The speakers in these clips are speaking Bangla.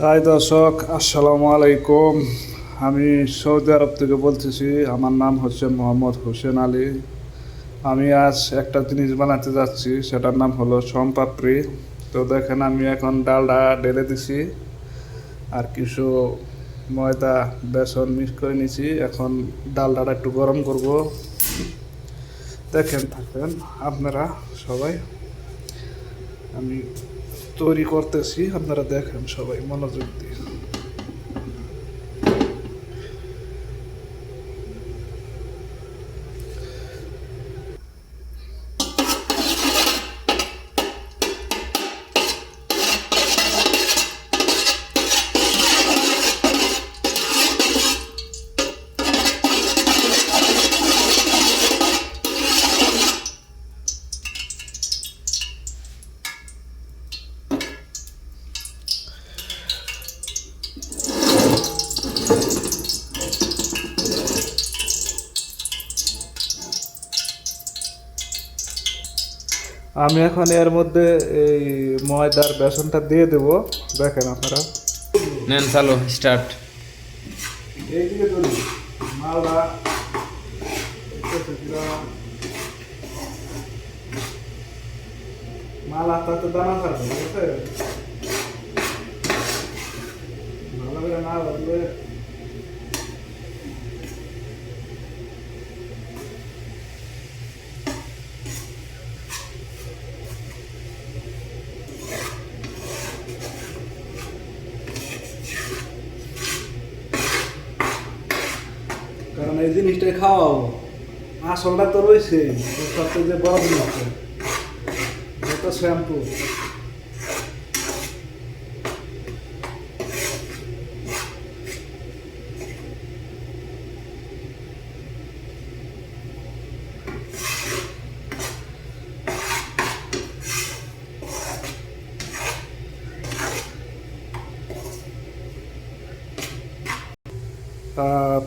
হাই দর্শক, আসসালামু আলাইকুম। আমি সৌদি আরব থেকে বলতেছি, আমার নাম হচ্ছে মোহাম্মদ হোসেন আলী। আমি আজ একটা জিনিস বানাতে যাচ্ছি, সেটার নাম হলো সোমপাপড়ি। তো দেখেন, আমি এখন ডালটা ঢেলে দিছি, আর কিছু ময়দা, বেসন মিক্স করে নিছি। এখন ডালটা একটু গরম করব। দেখেন থাকবেন আপনারা সবাই। আমি তৈরি করতেছি আপনারা দেখেন সবাই মনোযোগ দিয়ে। আমি এখন এর মধ্যে এই ময়দার বেসনটা দিয়ে দেব। দেখেন আপনারা। নেন চালো স্টার্ট এইদিকে মাল আস্তে দানা থাকবে ঠিক আছে? ভালো করে না কারণ এই জিনিসটাই খাওয়াবো আসলটা তো রয়েছে সবচেয়ে যে বড় জিনিস শ্যাম্পু।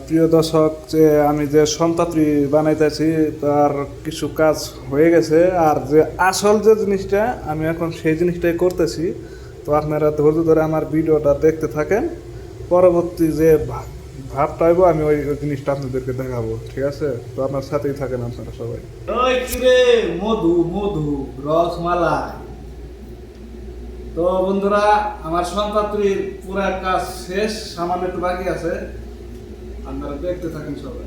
প্রিয় দর্শক, যে আমি যে সন্তাত্রী বানাইতেছি, তার কিছু কাজ হয়ে গেছে। আর যে আসল যে জিনিসটা, আমি এখন সেই জিনিসটাই করতেছি। তো আপনারা ধৈর্য ধরে আমার ভিডিওটা দেখতে থাকেন। পরবর্তী যে ভাবটা হইব, আমি ওই জিনিসটা আপনাদেরকে দেখাবো। ঠিক আছে? তো আপনার সাথেই থাকেন আপনারা সবাই। মধু মধু, রসমালাই। তো বন্ধুরা, আমার সন্তাত্রীর পুরা কাজ শেষ, সামান্য একটু বাকি আছে। আপনারা দেখতে থাকেন সবাই।